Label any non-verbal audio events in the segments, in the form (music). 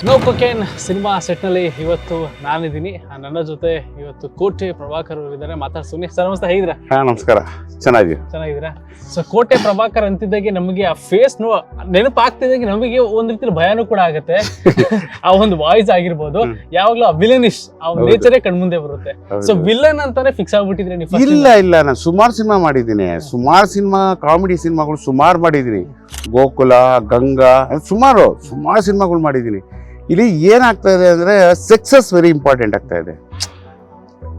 Cocaine cinema ಸೆಟ್ನಲ್ಲಿ ಇವತ್ತು ನಾನಿದ್ದೀನಿ. ನನ್ನ ಜೊತೆ ಇವತ್ತು ಕೋಟೆ ಪ್ರಭಾಕರ್ ಅವರು ಇದ್ದಾರೆ ಮಾತಾಡ್ತೀನಿ ಸರ್ ನಮಸ್ತೆ. ಹೇಗಿದ್ರ ಹಾ ನಮಸ್ಕಾರ. ಚೆನ್ನಾಗಿ ಚೆನ್ನಾಗಿದ್ದೀರಾ? ಸೊ ಕೋಟೆ ಪ್ರಭಾಕರ್ ಅಂತಿದ್ದಾಗೆ ನಮಗೆ ಆ ಫೇಸ್ ನೋ ನೆನಪಾಗ್ತಿದ್ದಾಗೆ ನಮಗೆ ಒಂದ್ ರೀತಿ ಭಯನೂ ಕೂಡ ಆಗುತ್ತೆ. (laughs) ಆ ಒಂದು ವಾಯ್ಸ್ ಆಗಿರ್ಬೋದು. ಯಾವಾಗ್ಲೂ ಆ ವಿಲನಿಶ್ ಆ. ನೇಚರೇ ಕಣ್ಮುಂದೆ ಬರುತ್ತೆ. ಸೊ ವಿಲನ್ ಅಂತಾನೆ ಫಿಕ್ಸ್ ಆಗ್ಬಿಟ್ಟಿದ್ರೆ ನೀವು ಇಲ್ಲ ಇಲ್ಲ. ನಾನು ಸುಮಾರು ಸಿನಿಮಾ ಮಾಡಿದ್ದೀನಿ. ಸುಮಾರು ಸಿನಿಮಾ ಕಾಮಿಡಿ ಸಿನಿಮಾಗಳು ಸುಮಾರು ಮಾಡಿದ್ದೀನಿ. ಗೋಕುಲ ಗಂಗಾ ಸುಮಾರು ಸುಮಾರು ಸಿನಿಮಾಗಳು ಮಾಡಿದ್ದೀನಿ. ಇಲ್ಲಿ ಏನಾಗ್ತಾ ಇದೆ ಅಂದರೆ ಸಕ್ಸಸ್ ವೆರಿ ಇಂಪಾರ್ಟೆಂಟ್ ಆಗ್ತಾ ಇದೆ.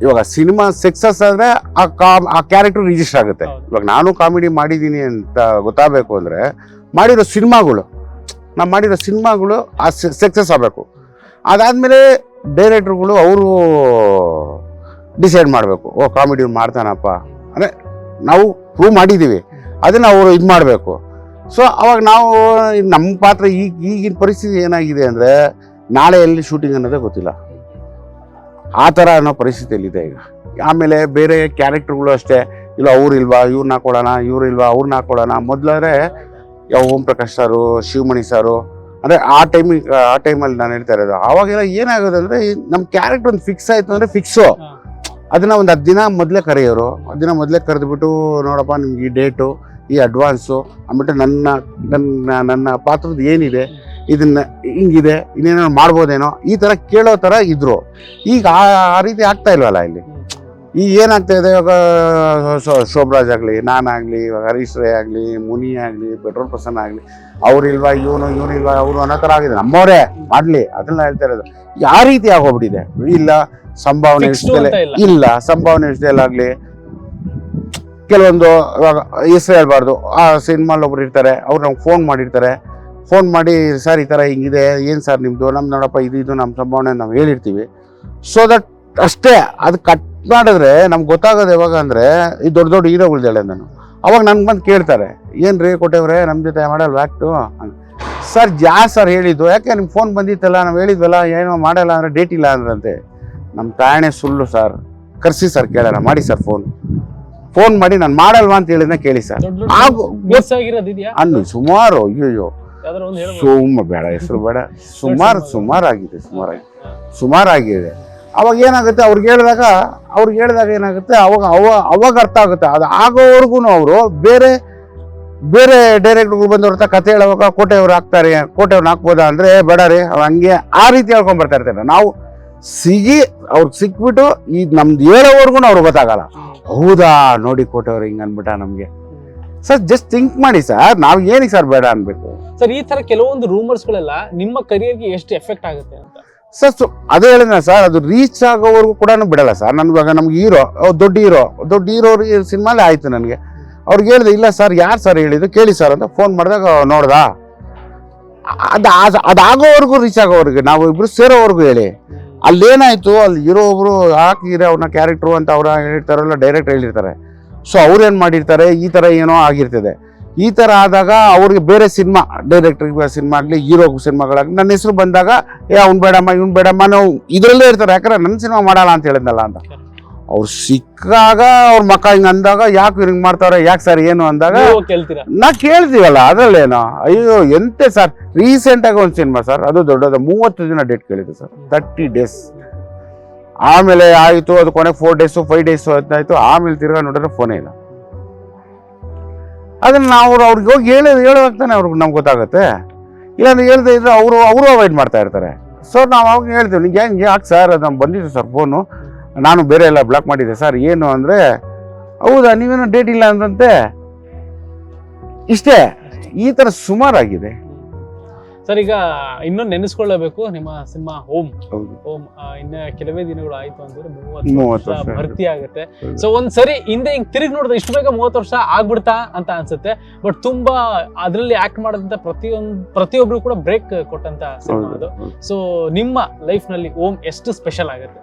ಇವಾಗ ಸಿನಿಮಾ ಸಕ್ಸಸ್ ಅಂದರೆ ಆ ಕಾ ಆ ಕ್ಯಾರೆಕ್ಟರ್ ರಿಜಿಸ್ಟರ್ ಆಗುತ್ತೆ. ಇವಾಗ ನಾನು ಕಾಮಿಡಿ ಮಾಡಿದ್ದೀನಿ ಅಂತ ಗೊತ್ತಾಗಬೇಕು ಅಂದರೆ ಮಾಡಿರೋ ಸಿನಿಮಾಗಳು ನಾವು ಮಾಡಿರೋ ಸಿನಿಮಾಗಳು ಆ ಸಕ್ಸಸ್ ಆಗಬೇಕು. ಅದಾದಮೇಲೆ ಡೈರೆಕ್ಟ್ರುಗಳು ಅವರು ಡಿಸೈಡ್ ಮಾಡಬೇಕು. ಓ ಕಾಮಿಡಿ ಮಾಡ್ತಾನಪ್ಪ. ಅಂದರೆ ನಾವು ಪ್ರೂವ್ ಮಾಡಿದ್ದೀವಿ ಅದನ್ನು ಅವರು ಇದು ಮಾಡಬೇಕು. ಸೊ ಅವಾಗ ನಾವು ನಮ್ಮ ಪಾತ್ರ ಈಗ ಈಗಿನ ಪರಿಸ್ಥಿತಿ ಏನಾಗಿದೆ ಅಂದರೆ ನಾಳೆ ಎಲ್ಲಿ ಶೂಟಿಂಗ್ ಅನ್ನೋದೇ ಗೊತ್ತಿಲ್ಲ. ಆ ಥರ ಅನ್ನೋ ಪರಿಸ್ಥಿತಿಯಲ್ಲಿದೆ ಈಗ. ಆಮೇಲೆ ಬೇರೆ ಕ್ಯಾರೆಕ್ಟರ್ಗಳು ಅಷ್ಟೇ. ಇಲ್ಲ ಅವ್ರು ಇಲ್ವಾ? ಇವ್ರನ್ನ ಕೊಡೋಣ ಇವ್ರು ಇಲ್ವಾ? ಅವ್ರನ್ನ ಕೊಡೋಣ. ಮೊದಲಾದ್ರೆ ಯಾವ ಓಂ ಪ್ರಕಾಶ್ ಸಾರು ಶಿವಮಣಿ ಸಾರು ಅಂದರೆ ಆ ಟೈಮಿಗೆ ಆ ಟೈಮಲ್ಲಿ ನಾನು ಹೇಳ್ತಾ ಇರೋದು. ಆವಾಗೆಲ್ಲ ಏನಾಗೋದು ಅಂದರೆ ನಮ್ಮ ಕ್ಯಾರೆಕ್ಟರ್ ಒಂದು ಫಿಕ್ಸ್ ಆಯಿತು ಅಂದರೆ ಫಿಕ್ಸು ಅದನ್ನು ಅದನ್ನ ಒಂದು ಹತ್ತು ದಿನ ಮೊದಲೇ ಕರೆಯೋರು. ಹತ್ತು ದಿನ ಮೊದಲೇ ಕರೆದುಬಿಟ್ಟು ನೋಡಪ್ಪ ನಿಮ್ಗೆ ಈ ಡೇಟು ಈ ಅಡ್ವಾನ್ಸು ಅಂದ್ಬಿಟ್ಟು ನನ್ನ ನನ್ನ ನನ್ನ ಪಾತ್ರದ ಏನಿದೆ? ಇದನ್ನ ಹಿಂಗಿದೆ ಇನ್ನೇನೋ ಮಾಡ್ಬೋದೇನೋ ಈ ಥರ ಕೇಳೋ ಥರ ಇದ್ರು. ಈಗ ಆ ಆ ರೀತಿ ಆಗ್ತಾ ಇಲ್ವಲ್ಲ ಇಲ್ಲಿ? ಈಗ ಏನಾಗ್ತಾ ಇದೆ? ಇವಾಗ ಶೋಭರಾಜ್ ಆಗಲಿ ನಾನಾಗಲಿ ಇವಾಗ ಹರೀಶ್ ರೈ ಆಗಲಿ ಮುನಿ ಆಗಲಿ ಪೆಟ್ರೋಲ್ ಪರ್ಸನ್ ಆಗಲಿ ಅವ್ರಿಲ್ವಾ ಇವನು ಇವನು ಇಲ್ವಾ ಅವರು ಅನ್ನೋ ಥರ ಆಗಿದೆ ನಮ್ಮವರೇ ಮಾಡಲಿ ಅದನ್ನ ಹೇಳ್ತಾ ಇರೋದು. ಯಾವ ಆ ರೀತಿ ಆಗೋಗ್ಬಿಟ್ಟಿದೆ? ಇಲ್ಲ ಸಂಭಾವನೆ Fixed ಇಲ್ಲ. ಸಂಭಾವನೆ ಸಂಭಾವನೆ ವಿಷಯದಲ್ಲಾಗಲಿ ಕೆಲವೊಂದು ಇವಾಗ ಹೆಸರು ಹೇಳ್ಬಾರ್ದು. ಆ ಸಿನಿಮಾಲ್ ಒಬ್ರು ಇರ್ತಾರೆ ಅವ್ರು ನಮ್ಗೆ ಫೋನ್ ಮಾಡಿರ್ತಾರೆ. ಫೋನ್ ಮಾಡಿ ಸರ್ ಈ ಥರ ಹಿಂಗಿದೆ ಏನು ಸರ್ ನಿಮ್ಮದು ನಮ್ಮ ನೋಡಪ್ಪ ಇದು ಇದು ನಮ್ಮ ಸಂಭಾವನೆ ನಾವು ಹೇಳಿರ್ತೀವಿ. ಸೊ ದಟ್ ಅಷ್ಟೇ ಅದು ಕಟ್ ಮಾಡಿದ್ರೆ ನಮ್ಗೆ ಗೊತ್ತಾಗೋದು ಯಾವಾಗ ಅಂದರೆ ಈ ದೊಡ್ಡ ದೊಡ್ಡ ಹೀರೋ ಉಳಿದೇಳೆ ನಾನು. ಅವಾಗ ನನ್ಗೆ ಬಂದು ಕೇಳ್ತಾರೆ ಏನು ರೀ ಕೊಟ್ಟೆವ್ರೆ ನಮ್ಮ ಜೊತೆ ಮಾಡಲ್ಲ ಆ್ಯಕ್ಟು ಸರ್ ಜಾ ಸರ್ ಹೇಳಿದ್ದು ಯಾಕೆ ನಿಮ್ಗೆ ಫೋನ್ ಬಂದಿತ್ತಲ್ಲ ನಾವು ಹೇಳಿದ್ವಲ್ಲ ಏನೋ ಮಾಡಲ್ಲ ಅಂದರೆ ಡೇಟ್ ಇಲ್ಲ ಅಂದ್ರಂತೆ. ನಮ್ಮ ತಾಯಣೆ ಸುಳ್ಳು ಸರ್. ಕರೆಸಿ ಸರ್ ಕೇಳೋಣ ಮಾಡಿ ಸರ್ ಫೋನ್. ಫೋನ್ ಮಾಡಿ ನಾನು ಮಾಡಲ್ವಾ ಅಂತ ಹೇಳಿದ್ನ ಕೇಳಿ ಸರ್. ಅನ್ನು ಸುಮಾರು ಅಯ್ಯೋ ಸುಮ್ಮ ಬೇಡ ಹೆಸರು ಬೇಡ. ಸುಮಾರು ಸುಮಾರಾಗಿದೆ ಸುಮಾರಾಗಿದೆ ಸುಮಾರಾಗಿದೆ ಅವಾಗ ಏನಾಗುತ್ತೆ ಅವ್ರಿಗೆ ಹೇಳಿದಾಗ ಅವ್ರಿಗೆ ಹೇಳಿದಾಗ ಏನಾಗುತ್ತೆ ಅವಾಗ ಅವ ಅವಾಗ ಅರ್ಥ ಆಗುತ್ತೆ. ಅದು ಆಗೋವರೆಗೂ ಅವರು ಬೇರೆ ಬೇರೆ ಡೈರೆಕ್ಟ್ಗಳು ಬಂದವ್ರ ಕತೆ ಹೇಳುವಾಗ ಕೋಟೆಯವ್ರು ಹಾಕ್ತಾರೆ ಕೋಟೆಯವ್ರನ್ನ ಹಾಕ್ಬೋದಾ ಅಂದ್ರೆ "ಏ, ಬೇಡ ರೀ ಅವ್ರು ಹಂಗೆ ಆ ರೀತಿ ಹೇಳ್ಕೊಂಡ್ ಬರ್ತಾ ಇರ್ತಾರೆ. ನಾವು ಸಿಗಿ ಅವ್ರಿಗೆ ಸಿಕ್ಬಿಟ್ಟು ಈ ನಮ್ದು ಹೇಳೋವರೆಗೂ ಅವ್ರಿಗೆ ಗೊತ್ತಾಗಲ್ಲ. ಹೌದಾ ನೋಡಿ ಕೋಟೆಯವ್ರು ಹಿಂಗೆ ಅಂದ್ಬಿಟ್ಟ ನಮಗೆ. ಸರ್ ಜಸ್ಟ್ ಥಿಂಕ್ ಮಾಡಿ ಸರ್ ನಾವು ಏನಕ್ಕೆ ಸರ್ ಬೇಡ ಅನ್ಬೇಕು? ಸರ್ ಈ ತರ ಕೆಲವೊಂದು ರೂಮರ್ಸ್ ಗಳೆಲ್ಲ ನಿಮ್ಮ ಕರಿಯರ್ಗೆ ಎಷ್ಟು ಎಫೆಕ್ಟ್ ಆಗುತ್ತೆ ಅಂತ? ಸರ್ ಅದು ಹೇಳಿದ ಸರ್ ಅದು ರೀಚ್ ಆಗೋವರೆಗೂ ಕೂಡ ಬಿಡಲ್ಲ ಸರ್ ನನ್ಗೆ ಇವಾಗ ನಮ್ಗೆ ಹೀರೋ ದೊಡ್ಡ ಹೀರೋ ದೊಡ್ಡ ಹೀರೋ ಸಿನಿಮಾಲೇ ಆಯ್ತು ನನಗೆ. ಅವ್ರಿಗೆ ಹೇಳಿದೆ, ಇಲ್ಲ ಸರ್ ಯಾರು ಸರ್ ಹೇಳಿದ್ರು ಕೇಳಿ ಸರ್ ಅಂತ ಫೋನ್ ಮಾಡಿದಾಗ ನೋಡ್ದ. ಅದು ಅದಾಗೋವರೆಗೂ ರೀಚ್ ಆಗೋವರೆಗೂ, ನಾವು ಇಬ್ರು ಸೇರೋವರೆಗೂ ಹೇಳಿ. ಅಲ್ಲೇನಾಯ್ತು, ಅಲ್ಲಿ ಇರೋ ಒಬ್ರು ಯಾಕೆ ಹೀರೋ ಅವ್ರನ್ನ ಕ್ಯಾರೆಕ್ಟ್ರು ಅಂತ ಅವ್ರ ಹೇಳಿರ್ತಾರಲ್ಲ ಡೈರೆಕ್ಟ್ ಹೇಳಿರ್ತಾರೆ. ಸೊ ಏನು ಮಾಡಿರ್ತಾರೆ? ಈ ಥರ ಏನೋ ಆಗಿರ್ತದೆ. ಈ ಥರ ಆದಾಗ ಅವ್ರಿಗೆ ಬೇರೆ ಸಿನಿಮಾ ಡೈರೆಕ್ಟ್ರಿಗೆ ಸಿನಿಮಾ ಆಗಲಿ ಹೀರೋ ಸಿನಿಮಾಗಳಾಗಲಿ ನನ್ನ ಹೆಸರು ಬಂದಾಗ ಏ ಅವ್ನು ಬೇಡಮ್ಮ ಇವ್ನು ಬೇಡಮ್ಮ ನಾವು ಇದರಲ್ಲೇ ಇರ್ತಾರೆ. ಯಾಕಂದ್ರೆ ನನ್ನ ಸಿನಿಮಾ ಮಾಡಲ್ಲ ಅಂತ ಹೇಳಿದ್ನಲ್ಲ ಅಂತ. ಅವ್ರು ಸಿಕ್ಕಾಗ ಅವ್ರ ಮಕ್ಕ ಹಿಂಗೆ ಅಂದಾಗ ಯಾಕೆ ಹಿಂಗೆ ಮಾಡ್ತಾರೆ ಯಾಕೆ ಸರ್ ಏನು ಅಂದಾಗ ನಾ ಕೇಳ್ತೀವಲ್ಲ ಅದರಲ್ಲೇನೋ. ಅಯ್ಯೋ ಎಂತೆ ಸರ್ ರೀಸೆಂಟ್ ಆಗಿ ಒಂದು ಸಿನಿಮಾ ಸರ್ ಅದು ದೊಡ್ಡದು ಮೂವತ್ತು ದಿನ ಡೇಟ್ ಕೇಳಿದೆ ಸರ್ ತರ್ಟಿ ಡೇಸ್ ಆಮೇಲೆ ಆಯಿತು ಅದು ಕೊನೆಗೆ ಫೋರ್ ಡೇಸು ಫೈವ್ ಡೇಸು ಆಯ್ತು ಆಮೇಲೆ ತಿರ್ಗಾ ನೋಡಿದ್ರೆ ಫೋನೇ ಇಲ್ಲ. ಅದನ್ನ ನಾವು ಅವ್ರಿಗೆ ಹೋಗಿ ಹೇಳಿ ಹೇಳುವಾಗ ತಾನೆ ಅವ್ರಿಗೆ ನಮ್ಗೆ ಗೊತ್ತಾಗುತ್ತೆ. ಇಲ್ಲಾಂದ್ರೆ ಹೇಳ್ದೆ ಇದ್ರೆ ಅವರು ಅವರು ಅವಾಯ್ಡ್ ಮಾಡ್ತಾ ಇರ್ತಾರೆ. ಸೊ ನಾವು ಅವಾಗ ಹೇಳ್ತೀವಿ ನಿಮ್ಗೆ ಹೆಂಗೆ ಯಾಕೆ ಸರ್ ಅದು ನಮ್ಗೆ ಬಂದಿತ್ತು ಸರ್ ಫೋನು ನಾನು ಬೇರೆ ಎಲ್ಲ ಬ್ಲಾಕ್ ಮಾಡಿದ್ದೆ ಸರ್ ಏನು ಅಂದರೆ, ಹೌದಾ, ನೀವೇನೋ ಡೇಟ್ ಇಲ್ಲ ಅಂದಂತೆ ಇಷ್ಟೇ, ಈ ಥರ ಸುಮಾರಾಗಿದೆ. ಸರ್ ಈಗ ಇನ್ನೂ ನೆನೆಸ್ಕೊಳ್ಳಬೇಕು ನಿಮ್ಮ ಸಿನಿಮಾ ಹೋಮ್ ಹೌದು. ಹೋಮ್ ಇನ್ನ ಕೆಲವೇ ದಿನಗಳು ಆಯ್ತು ಅಂದ್ರೆ ಮೂವತ್ತು ಮೂವತ್ತು ವರ್ಷ ವರ್ಷ ಭರ್ತಿ ಆಗುತ್ತೆ. ಸೊ ಒಂದ್ ಸರಿ ಹಿಂದೆ ಹಿಂಗ್ ತಿರುಗಿ ನೋಡಿದ್ರೆ ಇಷ್ಟು ಬೇಗ ಮೂವತ್ತು ವರ್ಷ ಆಗ್ಬಿಡ್ತಾ ಅಂತ ಅನ್ಸುತ್ತೆ. ಬಟ್ ತುಂಬಾ ಅದ್ರಲ್ಲಿ ಆಕ್ಟ್ ಮಾಡಿದಂತ ಪ್ರತಿಯೊಂದು ಪ್ರತಿಯೊಬ್ರು ಕೂಡ ಬ್ರೇಕ್ ಕೊಟ್ಟಂತ ಸಿನಿಮಾ ಹೌದು ಅದು. ಹೌದು. ಸೊ ನಿಮ್ಮ ಲೈಫ್ನಲ್ಲಿ ಓಮ್ ಎಷ್ಟು ಸ್ಪೆಷಲ್ ಆಗುತ್ತೆ?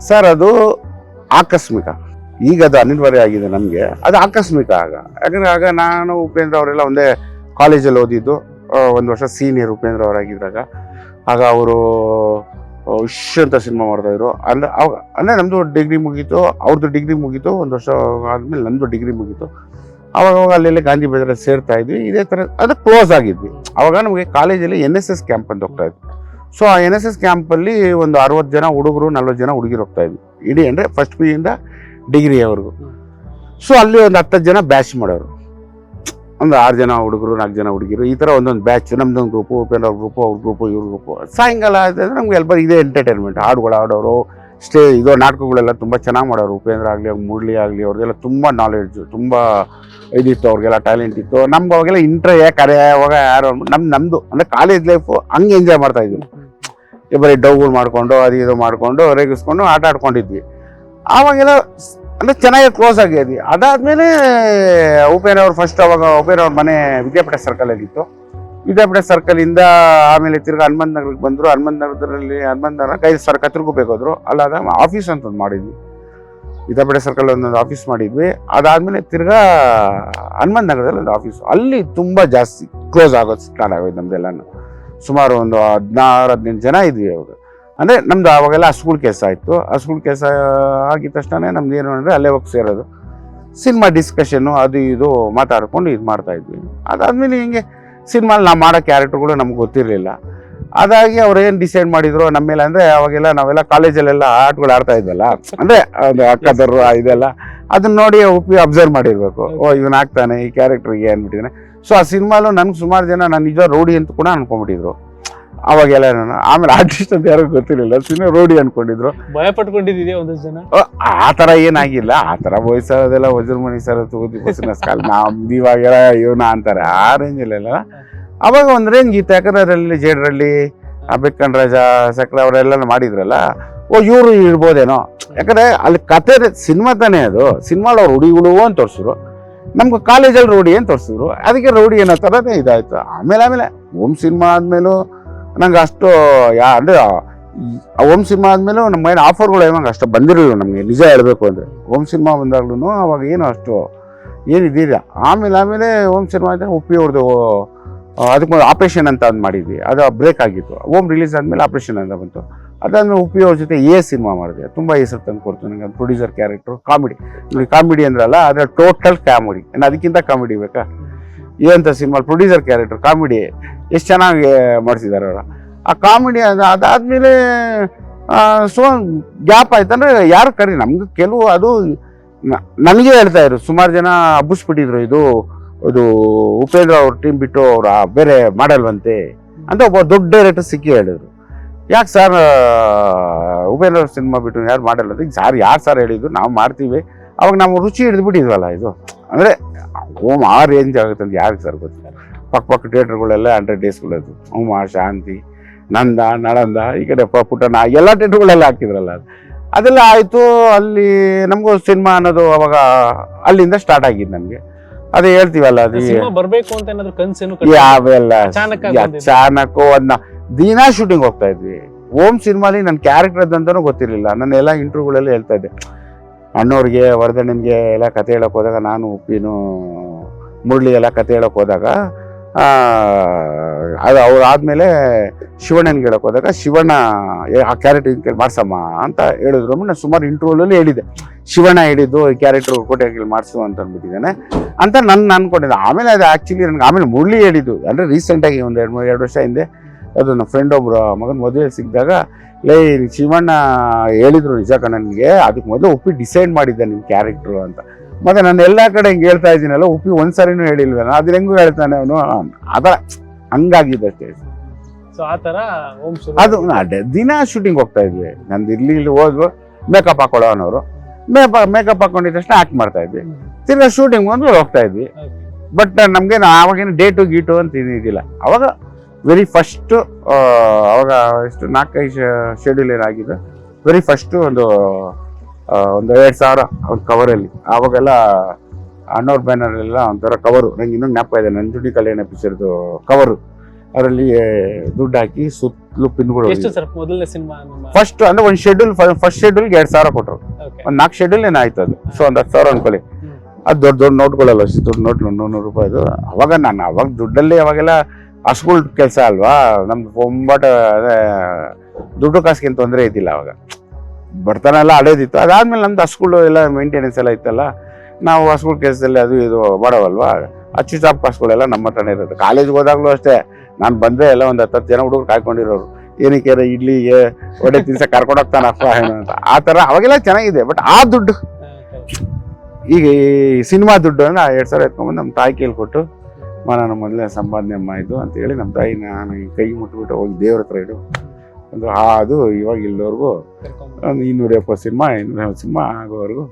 ಸರ್ ಅದು ಆಕಸ್ಮಿಕ. ಈಗ ಅದು ಅನಿವಾರ್ಯ ಆಗಿದೆ ನಮಗೆ. ಅದು ಆಕಸ್ಮಿಕ ಆಗ. ಯಾಕಂದ್ರೆ ಆಗ ನಾನು ಉಪೇಂದ್ರ ಅವರೆಲ್ಲ ಒಂದೇ ಕಾಲೇಜಲ್ಲಿ ಓದಿದ್ದು. ಒಂದು ವರ್ಷ ಸೀನಿಯರ್ ಉಪೇಂದ್ರ ಅವರಾಗಿದ್ದಾಗ ಆಗ ಅವರು ಇಶ್ ಅಂತ ಸಿನಿಮಾ ಮಾಡ್ತಾಯಿದ್ರು. ಅಂದ್ರೆ ಅವಾಗ ಅಂದರೆ ನಮ್ಮದು ಡಿಗ್ರಿ ಮುಗೀತು ಅವ್ರದ್ದು ಡಿಗ್ರಿ ಮುಗೀತು, ಒಂದು ವರ್ಷ ಆದಮೇಲೆ ನಂದು ಡಿಗ್ರಿ ಮುಗೀತು. ಅವಾಗ ಅವಾಗ ಅಲ್ಲೆಲ್ಲ ಗಾಂಧಿ ಬಜಾರಲ್ಲಿ ಸೇರ್ತಾ ಇದ್ವಿ. ಇದೇ ಥರ ಅದು ಕ್ಲೋಸ್ ಆಗಿದ್ವಿ. ಅವಾಗ ನಮಗೆ ಕಾಲೇಜಲ್ಲಿ ಎನ್ ಎಸ್ ಎಸ್ ಕ್ಯಾಂಪ್ ಅಂತ ಹೋಗ್ತಾ ಇದ್ವಿ ಸೊ ಆ ಎನ್ ಎಸ್ ಎಸ್ ಕ್ಯಾಂಪಲ್ಲಿ ಒಂದು ಅರವತ್ತು ಜನ ಹುಡುಗರು, ನಲ್ವತ್ತು ಜನ ಹುಡುಗಿರು ಹೋಗ್ತಾ ಇದ್ವಿ. ಇಡೀ ಅಂದರೆ ಫಸ್ಟ್ ಪಿ ಡಿಗ್ರಿಯವರೆಗೂ ಸೊ ಅಲ್ಲಿ ಒಂದು ಹತ್ತು ಜನ ಬ್ಯಾಚ್ ಮಾಡೋರು. ಒಂದು ಆರು ಜನ ಹುಡುಗರು, ನಾಲ್ಕು ಜನ ಹುಡುಗಿರು, ಈ ಥರ ಒಂದೊಂದು ಬ್ಯಾಚ್ ನಮ್ಮದೊಂದು ಗ್ರೂಪು ಉಪೇಂದ್ರ ಅವ್ರ ಗ್ರೂಪು ಅವ್ರ ಗ್ರೂಪು ಇವ್ರ ಗ್ರೂಪು ಸಾಯಂಕಾಲ ಆದರೆ ನಮ್ಗೆ ಎಲ್ಲರೂ ಇದೇ ಎಂಟರ್ಟೈನ್ಮೆಂಟ್ ಹಾಡುಗಳು ಆಡೋರು ಸ್ಟೇ, ಇದು ನಾಟಕಗಳೆಲ್ಲ ತುಂಬ ಚೆನ್ನಾಗಿ ಮಾಡೋರು. ಉಪೇಂದ್ರ ಆಗಲಿ ಮುರಳಿ ಆಗಲಿ ಅವ್ರಿಗೆಲ್ಲ ತುಂಬ ನಾಲೆಡ್ಜು ತುಂಬ ಇದಿತ್ತು, ಅವ್ರಿಗೆಲ್ಲ ಟ್ಯಾಲೆಂಟ್ ಇತ್ತು. ನಮ್ಗೆ ಅವಾಗೆಲ್ಲ ಇಂಟ್ರ ಕರೆ ಅವಾಗ ಯಾರು ನಮ್ಮ ನಮ್ಮದು ಅಂದರೆ ಕಾಲೇಜ್ ಲೈಫು ಹಂಗೆ ಎಂಜಾಯ್ ಮಾಡ್ತಾ ಇದ್ವಿ ಈ ಬರೀ ಡೌಗಳು ಮಾಡಿಕೊಂಡು, ಅದು ಇದು ಮಾಡಿಕೊಂಡು, ರೇಗಿಸ್ಕೊಂಡು, ಆಟ ಆಡ್ಕೊಂಡಿದ್ವಿ. ಆವಾಗೆಲ್ಲ ಅಂದ್ರೆ ಚೆನ್ನಾಗಿ ಕ್ಲೋಸ್ ಆಗಿದ್ವಿ ಅದಾದ್ಮೇಲೆ, ಉಪೇನ್ ಅವ್ರು ಫಸ್ಟ್ ಅವಾಗ ಉಪೇನ್ ಅವ್ರ ಮನೆ ವಿದ್ಯಾಪೀಠ ಸರ್ಕಲ್ ಆಗಿತ್ತು ವಿದ್ಯಾಪೀಠ ಸರ್ಕಲ್ ಇಂದ ಆಮೇಲೆ ತಿರ್ಗಿ ಹನುಮಂತ ನಗರಕ್ಕೆ ಬಂದ್ರು. ಹನುಮಂತ ನಗರದಲ್ಲಿ ಹನುಮಂತ ನಗರ ಕೈ ಸರ್ಕಲ್ ತಿರುಗಬೇಕಾದ್ರು. ಅಲ್ಲಾದ ಆಫೀಸ್ ಅಂತ ಒಂದು ಮಾಡಿದ್ವಿ. ವಿದ್ಯಾಪೀಠ ಸರ್ಕಲ್ ಒಂದೊಂದು ಆಫೀಸ್ ಮಾಡಿದ್ವಿ. ಅದಾದ್ಮೇಲೆ ತಿರ್ಗಾ ಹನುಮಂತ ನಗರದಲ್ಲಿ ಒಂದು ಆಫೀಸ್ ಅಲ್ಲಿ ತುಂಬಾ ಜಾಸ್ತಿ ಕ್ಲೋಸ್ ಆಗೋದು ಸ್ಟಾರ್ಟ್ ಆಗೋದು ನಮ್ದೆಲ್ಲಾನು. ಸುಮಾರು ಒಂದು ಹದಿನಾರು, ಹದಿನೆಂಟು ಜನ ಇದ್ವಿ ಅವಾಗ ಅಂದರೆ ನಮ್ದು ಆವಾಗೆಲ್ಲ ಹಸುಗಳ ಕೆಲಸ ಆಯಿತು ಹಸುಗಳ ಕೆಲಸ ಆಗಿದ ತಕ್ಷಣ ನಮ್ದು ಏನು ಅಂದರೆ ಅಲ್ಲೇ ಹೋಗಿ ಸೇರೋದು. ಸಿನಿಮಾ ಡಿಸ್ಕಷನ್ನು ಅದು ಇದು ಮಾತಾಡ್ಕೊಂಡು ಇದು ಮಾಡ್ತಾ ಇದ್ವಿ. ಅದಾದ್ಮೇಲೆ ಹಿಂಗೆ ಸಿನಿಮಾಲಿ ನಾವು ಮಾಡೋ ಕ್ಯಾರೆಕ್ಟರ್ಗಳು ನಮ್ಗೆ ಗೊತ್ತಿರಲಿಲ್ಲ. ಅದಾಗಿ ಅವ್ರು ಏನು ಡಿಸೈಡ್ ಮಾಡಿದ್ರು ನಮ್ಮ ಮೇಲೆ ಅಂದರೆ ಅವಾಗೆಲ್ಲ ನಾವೆಲ್ಲ ಕಾಲೇಜಲ್ಲೆಲ್ಲ ಆಟಗಳು ಆಡ್ತಾ ಇದ್ವಲ್ಲ ಅಂದರೆ ಅದು ಅಕ್ಕದರು ಇದೆಲ್ಲ. ಅದನ್ನ ನೋಡಿ ಒಪ್ಪಿ ಅಬ್ಸರ್ವ್ ಮಾಡಿರಬೇಕು. ಓ, ಇವನು ಆಗ್ತಾನೆ, ಈ ಕ್ಯಾರೆಕ್ಟ್ರಿಗೆ ಅಂದ್ಬಿಟ್ಟಿದ್ದಾನೆ ಸೊ ಆ ಸಿನಿಮಾಲು ನನಗೆ ಸುಮಾರು ಜನ, ನಾನು ನಿಜ ರೌಡಿ ಅಂತ ಕೂಡ ಅನ್ಕೊಂಡ್ಬಿಟ್ಟಿದ್ರು. ಅವಾಗೆಲ್ಲ ನಾನು ಆಮೇಲೆ ಆರ್ಟಿಸ್ಟ್ ಅಂತ ಯಾರು ಗೊತ್ತಿರಲಿಲ್ಲ. ಸುಮ್ಮನೆ ರೋಡಿ ಅನ್ಕೊಂಡಿದ್ರು. ಭಯ ಪಟ್ಕೊಂಡಿದ್ದೀವಿ ಒಂದಷ್ಟು ಜನ? ಆ ಥರ ಏನಾಗಿಲ್ಲ. ಆ ಥರ ವಯಸ್ಸಾದೆಲ್ಲ ವಜ್ರಮಣಿ ಸರ್ ತಗೋದಿ ಬಸ್ಸಿನ ಕಾಲ್. ನಮ್ದು ಇವಾಗೆಲ್ಲ ಇವನ ಅಂತಾರೆ. ಆ ರೇಂಜ್ ರೇಂಜಲ್ಲೆಲ್ಲ ಅವಾಗ ಒಂದು ರೇಂಜ್ ಇತ್ತು. ಯಾಕಂದ್ರೆ ಅದರಲ್ಲಿ ಜೇಡ್ರಲ್ಲಿ ಆ ಬೆಕ್ಕನ್ ರಾಜ ಸಕ್ರ ಅವರೆಲ್ಲ ಮಾಡಿದ್ರಲ್ಲ. ಓ ಇವರು ಇರ್ಬೋದೇನೋ. ಯಾಕಂದ್ರೆ ಅಲ್ಲಿ ಕತೆ ಸಿನಿಮಾ ತಾನೇ ಅದು. ಸಿನಿಮಾಲ್ ಅವ್ರು ಹುಡುಗಿಗಳು ಅಂತ ತೋರಿಸಿದ್ರು. ನಮ್ಗೆ ಕಾಲೇಜಲ್ಲಿ ರೌಡಿ ಏನು ತೋರಿಸಿದ್ರು. ಅದಕ್ಕೆ ರೌಡಿ ಏನೋ ಥರನೇ ಇದಾಯಿತು. ಆಮೇಲೆ ಆಮೇಲೆ ಓಮ್ ಸಿನಿಮಾ ಆದ್ಮೇಲೂ ನಂಗೆ ಅಷ್ಟು, ಯಾ, ಅಂದರೆ ಓಮ್ ಸಿನಿಮಾ ಆದಮೇಲೆ ನಮ್ಮ ಏನು ಆಫರ್ಗಳು ಏನಾಗ ಅಷ್ಟು ಬಂದಿರಲಿಲ್ಲ ನಮಗೆ, ನಿಜ ಹೇಳಬೇಕು ಅಂದರೆ. ಓಮ್ ಸಿನಿಮಾ ಬಂದಾಗ್ಲೂ ಅವಾಗ ಏನು ಅಷ್ಟು ಏನಿದ್ದೀರ ಆಮೇಲೆ ಆಮೇಲೆ ಓಮ್ ಸಿನಿಮಾ ಅಂದರೆ ಉಪ್ಪಿ ಅವ್ರದ್ದು ಅದಕ್ಕೊಂದು ಆಪ್ರೇಷನ್ ಅಂತ ಒಂದು ಮಾಡಿದ್ವಿ. ಅದು ಬ್ರೇಕ್ ಆಗಿತ್ತು. ಓಮ್ ರಿಲೀಸ್ ಆದಮೇಲೆ ಆಪ್ರೇಷನ್ ಅಂತ ಬಂತು. ಅದಾದ್ಮೇಲೆ ಉಪ್ಪಿ ಅವ್ರ ಜೊತೆ ಎ ಸಿನಿಮಾ ಮಾಡಿದೆ. ತುಂಬ ಹೆಸರು ತಂದು ಕೊಡ್ತು ನನಗೆ ಪ್ರೊಡ್ಯೂಸರ್ ಕ್ಯಾರೆಕ್ಟ್ರು ಕಾಮಿಡಿ ಇಲ್ಲಿ ಕಾಮಿಡಿ ಅಂದ್ರಲ್ಲ ಅದ್ರ ಟೋಟಲ್ ಕಾಮಿಡಿ ಏನು ಅದಕ್ಕಿಂತ ಕಾಮಿಡಿ ಬೇಕಾ? ಏನಂತ ಸಿನಿಮಾ ಪ್ರೊಡ್ಯೂಸರ್ ಕ್ಯಾರೆಕ್ಟ್ರು ಕಾಮಿಡಿ ಎಷ್ಟು ಚೆನ್ನಾಗಿ ಮಾಡಿಸಿದ್ದಾರೆ ಅವರು. ಆ ಕಾಮಿಡಿ ಅದು ಅದಾದ್ಮೇಲೆ ಸೊ ಗ್ಯಾಪ್ ಆಯ್ತಂದ್ರೆ ಯಾರು ಕರಿ ನಮ್ಗೆ ಕೆಲವು ಅದು ನನಗೆ ಹೇಳ್ತಾ ಇದ್ರು. ಸುಮಾರು ಜನ ಹಬ್ಬಿಸ್ಬಿಟ್ಟಿದ್ರು ಇದು ಇದು ಉಪೇಂದ್ರ ಅವ್ರ ಟೀಮ್ ಬಿಟ್ಟು ಅವ್ರ ಬೇರೆ ಮಾಡಲ್ವಂತೆ ಅಂತ ಒಬ್ಬ ದೊಡ್ಡ ಡೈರೆಕ್ಟರ್ ಸಿಕ್ಕಿ ಹೇಳಿದ್ರು. ಯಾಕೆ ಸರ್ ಉಪೇಂದ್ರ ಅವ್ರ ಸಿನಿಮಾ ಬಿಟ್ಟು ಯಾರು ಮಾಡಲ್ಲ ಸಾರ್ ಯಾರು ಸರ್ ಹೇಳಿದ್ರು? ನಾವು ಮಾಡ್ತೀವಿ. ಅವಾಗ ನಾವು ರುಚಿ ಹಿಡಿದು ಬಿಟ್ಟಿದ್ವಲ್ಲ ಇದು. ಅಂದರೆ ಓಮ್ ಆ ರೇಂಜ್ ಆಗುತ್ತೆ ಅಂತ ಯಾರಿಗೆ ಸರ್ ಗೊತ್ತಿಲ್ಲ. ಪಕ್ಕ ಪಕ್ಕ ಥಿಯೇಟ್ರ್ಗಳೆಲ್ಲ ಹಂಡ್ರೆಡ್ ಡೇಸ್ಗಳದ್ದು. ಉಮಾ ಶಾಂತಿ ನಂದ ನಳಂದ ಈ ಕಡೆ ಪುಟ್ಟಣ ಎಲ್ಲ ಥಿಯೇಟ್ರ್ಗಳೆಲ್ಲ ಹಾಕಿದ್ರಲ್ಲ ಅದು. ಅದೆಲ್ಲ ಆಯಿತು ಅಲ್ಲಿ ನಮಗೂ ಸಿನಿಮಾ ಅನ್ನೋದು ಅವಾಗ ಅಲ್ಲಿಂದ ಸ್ಟಾರ್ಟ್ ಆಗಿದ್ದು ನಮಗೆ. ಅದೇ ಹೇಳ್ತೀವಲ್ಲ ಅದು ಬರ್ಬೇಕು ಅಂತ ಏನಾದ್ರು ಕನ್ಸೇನು ಯಾವೆಲ್ಲ ಅಚಾನಕ್ ಆಗಿ ಬಂದಿದ್ದು. ಅಚಾನಕ್ ಅದನ್ನ ದಿನಾ ಶೂಟಿಂಗ್ ಹೋಗ್ತಾ ಇದ್ವಿ. ಓಮ್ ಸಿನಿಮಾಲಿ ನನ್ನ ಕ್ಯಾರೆಕ್ಟರ್ ಅದಂತಾನು ಗೊತ್ತಿರಲಿಲ್ಲ. ನನ್ನ ಎಲ್ಲ ಇಂಟರ್ವ್ಯೂಗಳೆಲ್ಲ ಹೇಳ್ತಾ ಇದ್ದೆ. ಅಣ್ಣವ್ರಿಗೆ ವರದಣ್ಣನಿಗೆ ಎಲ್ಲ ಕತೆ ಹೇಳಕ್ಕೆ ಹೋದಾಗ ನಾನು ಉಪ್ಪಿನೂ ಮುರಳಿ ಎಲ್ಲ ಕತೆ ಹೇಳಕ್ಕೆ ಹೋದಾಗ ಅದು ಅವ್ರು ಆದಮೇಲೆ ಶಿವಣ್ಣನ ಹೇಳಕ್ ಹೋದಾಗ ಶಿವಣ್ಣ ಆ ಆ ಕ್ಯಾರೆಕ್ಟರ್ ಮಾಡ್ಸಮ್ಮ ಅಂತ ಹೇಳಿದ್ರು. ನಾನು ಸುಮಾರು ಇಂಟರ್ವ್ಯೂಲಲ್ಲಿ ಹೇಳಿದೆ. ಶಿವಣ್ಣ ಹೇಳಿದ್ದು, ಈ ಕ್ಯಾರೆಕ್ಟರ್ ಕೇಳಿ ಮಾಡಿಸು ಅಂತ ಅಂದ್ಬಿಟ್ಟಿದ್ದಾನೆ. ಅಂತ ನನ್ನ ಅನ್ಕೊಂಡಿದ್ದೆ. ಆಮೇಲೆ ಅದು ಆ್ಯಕ್ಚುಲಿ ನನಗೆ, ಆಮೇಲೆ ಮುರಳಿ ಹೇಳಿದ್ದು. ಅಂದರೆ ರೀಸೆಂಟಾಗಿ ಒಂದು ಎರಡು ಮೂರು ಎರಡು ವರ್ಷ ಹಿಂದೆ ಅದು ನನ್ನ ಫ್ರೆಂಡ್ ಒಬ್ಬರು ಮಗನ ಮದುವೆ ಸಿಕ್ಕಿದಾಗ ಲೇ ಶಿವಣ್ಣ ಹೇಳಿದ್ರು ನಿಜ ಕಣ ನನಗೆ. ಅದಕ್ಕೆ ಮೊದಲು ಒಪ್ಪಿ ಡಿಸೈಡ್ ಮಾಡಿದ್ದೆ ನಿಮ್ಮ ಕ್ಯಾರೆಕ್ಟ್ರು ಅಂತ. ಮತ್ತೆ ನಾನು ಎಲ್ಲ ಕಡೆ ಹಿಂಗೆ ಹೇಳ್ತಾ ಇದ್ದೀನಲ್ಲ ಉಪ್ಪಿ ಒಂದ್ಸರಿನೂ ಹೇಳಿಲ್ವೇನ ಅದು ಹೆಂಗೂ ಹೇಳ್ತಾನೆ ಅವನು. ಅದರ ಹಂಗಾಗಿದ್ದಷ್ಟೇ ಸೊ ಆ ಓಂ ಶುರು. ಅದು ದಿನ ಶೂಟಿಂಗ್ ಹೋಗ್ತಾ ಇದ್ವಿ. ನಂದು ಇಲ್ಲಿ ಇಲ್ಲಿ ಹೋದ್ವು ಮೇಕಪ್ ಹಾಕೊಳ್ಳೋ ಅನ್ನೋರು. ಮೇಕಪ್ ಮೇಕಪ್ ಹಾಕೊಂಡಿದ ತಕ್ಷಣ ಆಕ್ಟ್ ಮಾಡ್ತಾ ಇದ್ವಿ. ತಿರ್ಗಾ ಶೂಟಿಂಗ್ ಬಂದು ಹೋಗ್ತಾ ಇದ್ವಿ. ಬಟ್ ನಮ್ಗೇನು ಆವಾಗಿನ ಡೇಟು ಗೀಟು ಅಂತ ಇದಿಲ್ಲ. ಅವಾಗ ವೆರಿ ಫಸ್ಟ್ ಅವಾಗ ಎಷ್ಟು ನಾಲ್ಕೈದು ಶೆಡ್ಯೂಲ್ ಏನಾಗಿದೆ? ವೆರಿ ಫಸ್ಟ್ ಒಂದು ಒಂದು ಎರಡು ಸಾವಿರ ಒಂದು ಕವರಲ್ಲಿ ಆವಾಗೆಲ್ಲ ಅಣ್ಣವ್ರ ಬ್ಯಾನರ್ ಎಲ್ಲ ಒಂಥರ ಕವರು ನಂಗೆ ಇನ್ನೊಂದು ಜ್ಞಾಪಕ ಇದೆ ನಂಜುಡಿ ಕಲ್ಯಾಣ ಪಿಕ್ಚರ್ದು ಕವರು ಅದರಲ್ಲಿ ದುಡ್ಡು ಹಾಕಿ ಸುತ್ತಲೂ ಪಿನ್ಗಳು ಫಸ್ಟ್ ಅಂದ್ರೆ ಒಂದು ಶೆಡ್ಯೂಲ್ ಫಸ್ಟ್ ಶೆಡ್ಯೂಲ್ಗೆ ಎರಡು ಸಾವಿರ ಕೊಟ್ಟರು. ಒಂದು ನಾಲ್ಕು ಶೆಡ್ಯೂಲ್ ಏನಾಯ್ತು ಅದು. ಸೊ ಒಂದು ಹತ್ತು ಸಾವಿರ ಅನ್ಕೊಳ್ಳಿ. ಅದು ದೊಡ್ಡ ದೊಡ್ಡ ನೋಟ್ಗಳಲ್ಲ ಅಷ್ಟು ದೊಡ್ಡ ನೋಟ್ ನೂರು ರೂಪಾಯಿದು ಅವಾಗ ನಾನು ಅವಾಗ ದುಡ್ಡಲ್ಲಿ ಅವಾಗೆಲ್ಲ ಅಷ್ಟುಗಳ ಕೆಲಸ ಅಲ್ವಾ? ನಮ್ದು ಒಂಬಟ ದುಡ್ಡು ಕಾಸಿಗೆ ತೊಂದರೆ ಇದ್ದಿಲ್ಲ ಅವಾಗ. ಬಡತನ ಎಲ್ಲ ಹಳೇದಿತ್ತು ಅದಾದಮೇಲೆ ನಮ್ದು ಹಸ್ಗಳು ಎಲ್ಲ ಮೇಂಟೆನೆನ್ಸ್ ಎಲ್ಲ ಇತ್ತಲ್ಲ, ನಾವು ಹಸುಗಳ ಕೆಲಸದಲ್ಲಿ ಅದು ಇದು ಮಾಡೋವಲ್ವಾ? ಅಚ್ಚು ಚಾಪ್ ಕಾಸುಗಳೆಲ್ಲ ನಮ್ಮ ಹತ್ರನೇ ಇರೋದು. ಕಾಲೇಜ್ಗೆ ಹೋದಾಗಲೂ ಅಷ್ಟೇ. ನಾನು ಬಂದೆ ಎಲ್ಲ ಒಂದು ಹತ್ತು ಜನ ಹುಡುಗರು ಕಾಯ್ಕೊಂಡಿರೋರು. ಏನಕ್ಕೆ ಇಡ್ಲಿಗೆ ಒಡೆ ತಿನ್ಸ ಕರ್ಕೊಂಡು ಹೋಗ್ತಾನಪ್ಪ ಏನು ಅಂತ. ಆ ಥರ ಅವಾಗೆಲ್ಲ ಚೆನ್ನಾಗಿದೆ. ಬಟ್ ಆ ದುಡ್ಡು, ಈಗ ಈ ಸಿನಿಮಾ ದುಡ್ಡು ಅಂದ್ರೆ ಆ ಎರಡು ಸಾವಿರ ಎತ್ಕೊಂಡ್ಬಂದು ನಮ್ಮ ತಾಯಿ ಕೇಳ್ಕೊಟ್ಟು ನಾನು ಮೊದಲೇ ಸಂಪಾದನೆ ಅಂತ ಹೇಳಿ ನಮ್ಮ ತಾಯಿ ನಾನು ಕೈ ಮುಟ್ಬಿಟ್ಟು ಹೋಗಿ ದೇವ್ರ ಹತ್ರ ಇಡು. ಒಂದು ಅದು ಇವಾಗ ಇಲ್ಲಿವರೆಗೂ ಒಂದು ಇನ್ನೂರ ಎಪ್ಪತ್ತು ಸಿನಿಮಾ ಇನ್ನೂರ ಸಿನಿಮಾ ಆಗೋವರೆಗೂ